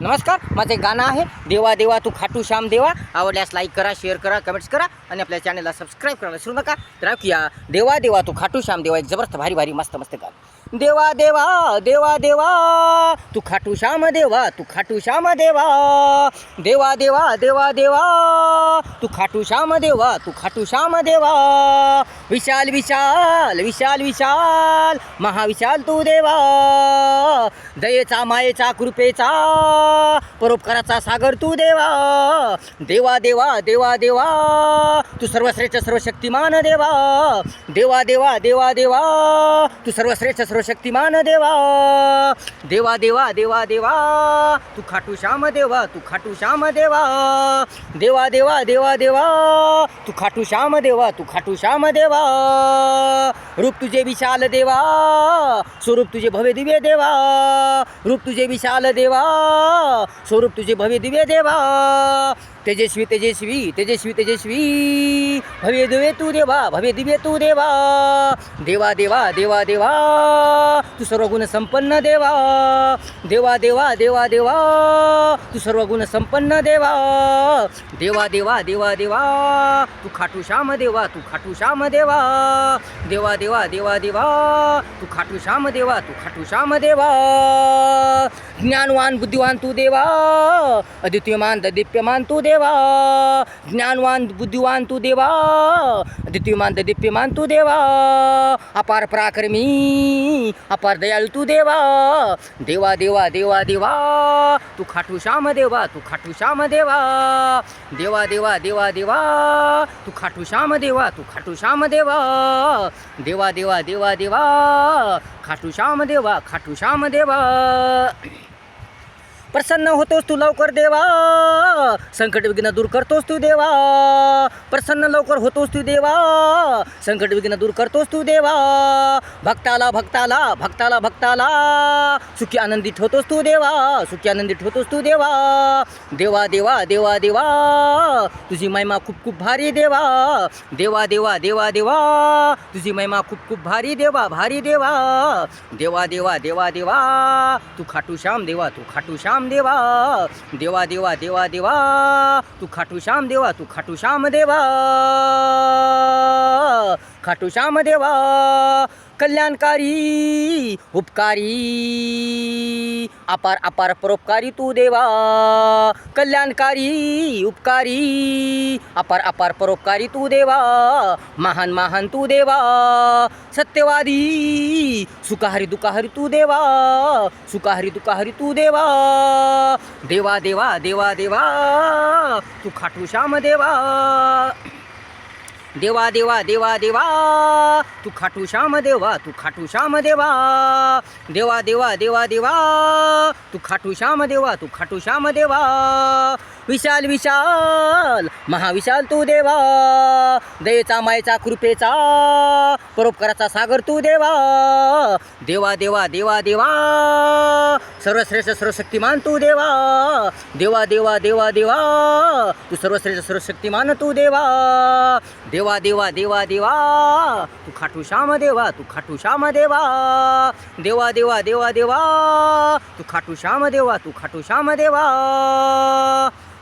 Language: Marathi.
नमस्कार माझं एक गाणं आहे देवा देवा तू खाटू श्याम देवा. आवडल्यास लाईक करा शेअर करा कमेंट्स करा आणि आपल्या चॅनलला सबस्क्राईब करायला विसरू नका. तर ऐकूया देवा देवा तू खाटू श्याम देवा एक जबरदस्त भारी भारी मस्त मस्त गाणं. देवा देवा देवा देवा तू खाटू श्याम देवा तू खाटू श्याम देवा देवा देवा देवा देवा तू खाटू श्याम देवा तू खाटू श्याम देवा विशाल विशाल विशाल विशाल महाविशाल तू देवा दयेचा मायेचा कृपेचा परोपकाराचा सागर तू देवा देवा देवा देवा देवा तू सर्वश्रेष्ठ सर्वशक्तिमान देवा देवा देवा देवा देवा तू सर्वश्रेष्ठ सर्वशक्तिमान देवा. देवा देवा देवा देवा. तू खाटू श्याम देवा तू खाटू श्याम देवा. देवा देवा देवा देवा. तू खाटू श्याम देवा तू खाटू श्याम देवा. रूप तुझे विशाल देवा. स्वरूप तुझे भव्य दिव्य देवा. रूप तुझे विशाल देवा. स्वरूप तुझे भव्य दिव्य देवा. तेजस्वी तेजस्वी तेजस्वी तेजस्वी भव्य दिव्य तू देवा भव्य दिव्य तू देवा देवा देवा देवा देवा तू सर्व गुण संपन्न देवा देवा देवा देवा देवा तू सर्व गुण संपन्न देवा देवा देवा देवा देवा तू खाटू श्याम देवा तू खाटू श्याम देवा देवा देवा देवा देवा तू खाटू श्याम देवा तू खाटू श्याम देवा ज्ञानवान बुद्धिवान तू देवा अद्वितीयमान दिप्यमान तू देवा ज्ञानवान बुद्धिवान तू देवा अद्वितीयमान दिप्यमान तू देवा अपार पराक्रमी अपार दयाळू तू देवा देवा देवा देवा देवा तू खाटू श्याम देवा तू खाटू श्याम देवा देवा देवा देवा देवा तू खाटू श्याम देवा तू खाटू श्याम देवा देवा देवा देवा देवा खाटू श्याम देवा खाटू श्याम देवा प्रसन्न होतोस तू लवकर देवा. संकट विघ्न दूर करतोस तू देवा. प्रसन्न लवकर होतोस तू देवा. संकट विघ्न दूर करतोस तू देवा. भक्ताला भक्ताला भक्ताला भक्ताला. सुखी आनंदी ठेवतोस तू देवा. सुखी आनंदी ठेवतोस तू देवा. देवा देवा देवा देवा. तुझी महिमा खूप खूप भारी देवा. देवा देवा देवा देवा. तुझी महिमा खूप खूप भारी देवा भारी देवा. देवा देवा देवा देवा. तू खाटू श्याम देवा तू खाटू श्याम देवा देवा देवा देवा देवा तू खाटू श्याम देवा तू खाटू श्याम देवा खाटू श्याम देवा कल्याणकारी उपकारी अपार अपार परोपकारी तू देवा. कल्याणकारी उपकारी अपार अपार परोपकारी तू देवा. महान महान तू देवा. सत्यवादी सुखाहरी दुखाहरी तू देवा. सुखाहरी दुखाहरी तू देवा. देवा देवा देवा देवा. तू खाटू श्याम देवा. देवा देवा देवा देवा. तू खाटू श्याम देवा तू खाटू श्याम देवा. देवा देवा देवा देवा. तू खाटू श्याम देवा तू खाटू श्याम देवा. विशाल विशाल महाविशाल तू देवा. दयेचा मायेचा कृपेचा परोपकाराचा सागर तू देवा. देवा देवा देवा देवा. सर्वश्रेष्ठ सर्वशक्तिमान तू देवा. देवा देवा देवा देवा. तू सर्वश्रेष्ठ सर्वशक्तिमान तू देवा. देवा देवा देवा देवा. तू खाटू श्याम देवा तू खाटू श्याम देवा. देवा देवा देवा देवा. तू खाटू श्याम देवा तू खाटू श्याम देवा.